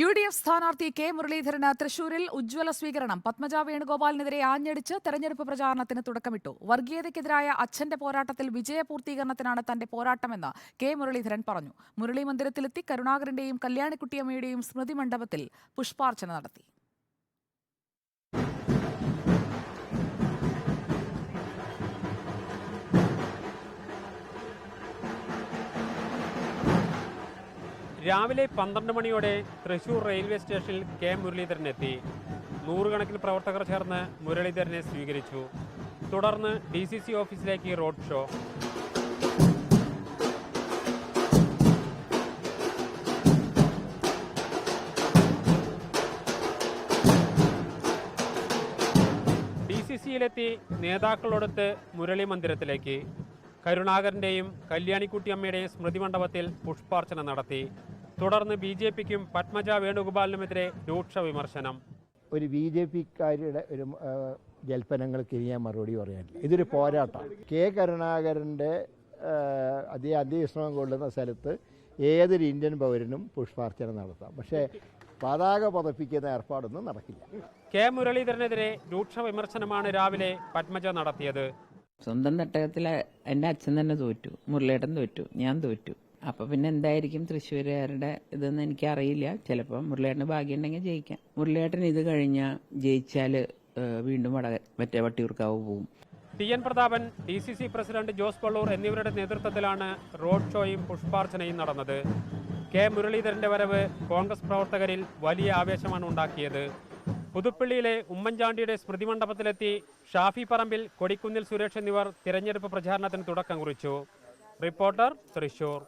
U D F സ്ഥാനാർത്ഥി K മുരളീധരന് തൃശൂരിൽ ഉജ്ജ്വല സ്വീകരണം. പത്മജ വേണുഗോപാലിനെതിരെ ആഞ്ഞടിച്ച് തെരഞ്ഞെടുപ്പ് പ്രചാരണത്തിന് തുടക്കമിട്ടു. വർഗീയതയ്ക്കെതിരായ അച്ഛന്റെ പോരാട്ടത്തിൽ വിജയപൂർത്തീകരണത്തിനാണ് തന്റെ പോരാട്ടമെന്ന് കെ മുരളീധരൻ പറഞ്ഞു. മുരളി മന്ദിരത്തിലെത്തി കരുണാകരന്റെയും കല്യാണിക്കുട്ടിയമ്മയുടെയും സ്മൃതി മണ്ഡപത്തിൽ പുഷ്പാർച്ചന നടത്തി. രാവിലെ പന്ത്രണ്ട് മണിയോടെ തൃശൂർ റെയിൽവേ സ്റ്റേഷനിൽ കെ മുരളീധരൻ എത്തി നൂറുകണക്കിന് പ്രവർത്തകർ ചേർന്ന് മുരളീധരനെ സ്വീകരിച്ചു. തുടർന്ന് ഡി സി സി ഓഫീസിലേക്ക് റോഡ് ഷോ. ഡി സി സിയിലെത്തി നേതാക്കളോടൊത്ത് മുരളി മന്ദിരത്തിലേക്ക്. കരുണാകരന്റെയും കല്യാണിക്കുട്ടിയമ്മയുടെയും സ്മൃതി മണ്ഡപത്തിൽ പുഷ്പാർച്ചന നടത്തി. തുടർന്ന് ബി ജെ പിക്കും പത്മജ വേണുഗോപാലിനുമെതിരെ രൂക്ഷ വിമർശനം. ഒരു ബി ജെ പിക്കാരുടെ ഒരു ജൽപ്പനങ്ങൾക്ക് ഇനി ഞാൻ മറുപടി പറയാനില്ല. ഇതൊരു പോരാട്ടം. കെ കരുണാകരന്റെ അതേ അന്ത്യവിശ്രമം കൊള്ളുന്ന സ്ഥലത്ത് ഏതൊരു ഇന്ത്യൻ പൗരനും പുഷ്പാർച്ചന നടത്താം. പക്ഷേ പതാക പതപ്പിക്കുന്ന ഏർപ്പാടൊന്നും നടക്കില്ല. കെ മുരളീധരനെതിരെ രൂക്ഷ വിമർശനമാണ് രാവിലെ പത്മജ നടത്തിയത്. സ്വന്തം തട്ടകത്തിലെ എന്റെ അച്ഛൻ തന്നെ തോറ്റു. മുരളീടൻ തോറ്റു. ഞാൻ തോറ്റു. അപ്പൊ പിന്നെ എന്തായിരിക്കും തൃശ്ശൂരുകാരുടെ ഇതെന്ന് എനിക്ക് അറിയില്ല ചിലപ്പോൾ മുരളിയേട്ടന് ഭാഗ്യമുണ്ടെങ്കിൽ ജയിക്കാം. മുരളിയേട്ടൻ ഇത് കഴിഞ്ഞാൽ ജയിച്ചാൽ വീണ്ടും വട മറ്റേ വട്ടിയൂർക്കാവ് പോവും. T N Prathapan D C C president Jose Pallur എന്നിവരുടെ നേതൃത്വത്തിലാണ് റോഡ് ഷോയും പുഷ്പാർച്ചനയും നടന്നത്. കെ മുരളീധരന്റെ വരവ് കോൺഗ്രസ് പ്രവർത്തകരിൽ വലിയ ആവേശമാണ് ഉണ്ടാക്കിയത്. പുതുപ്പള്ളിയിലെ ഉമ്മൻചാണ്ടിയുടെ സ്മൃതി മണ്ഡപത്തിലെത്തി ഷാഫി പറമ്പിൽ കൊടിക്കുന്നിൽ സുരേഷ് എന്നിവർ തിരഞ്ഞെടുപ്പ് പ്രചാരണത്തിന് തുടക്കം കുറിച്ചു. റിപ്പോർട്ടർ തൃശൂർ.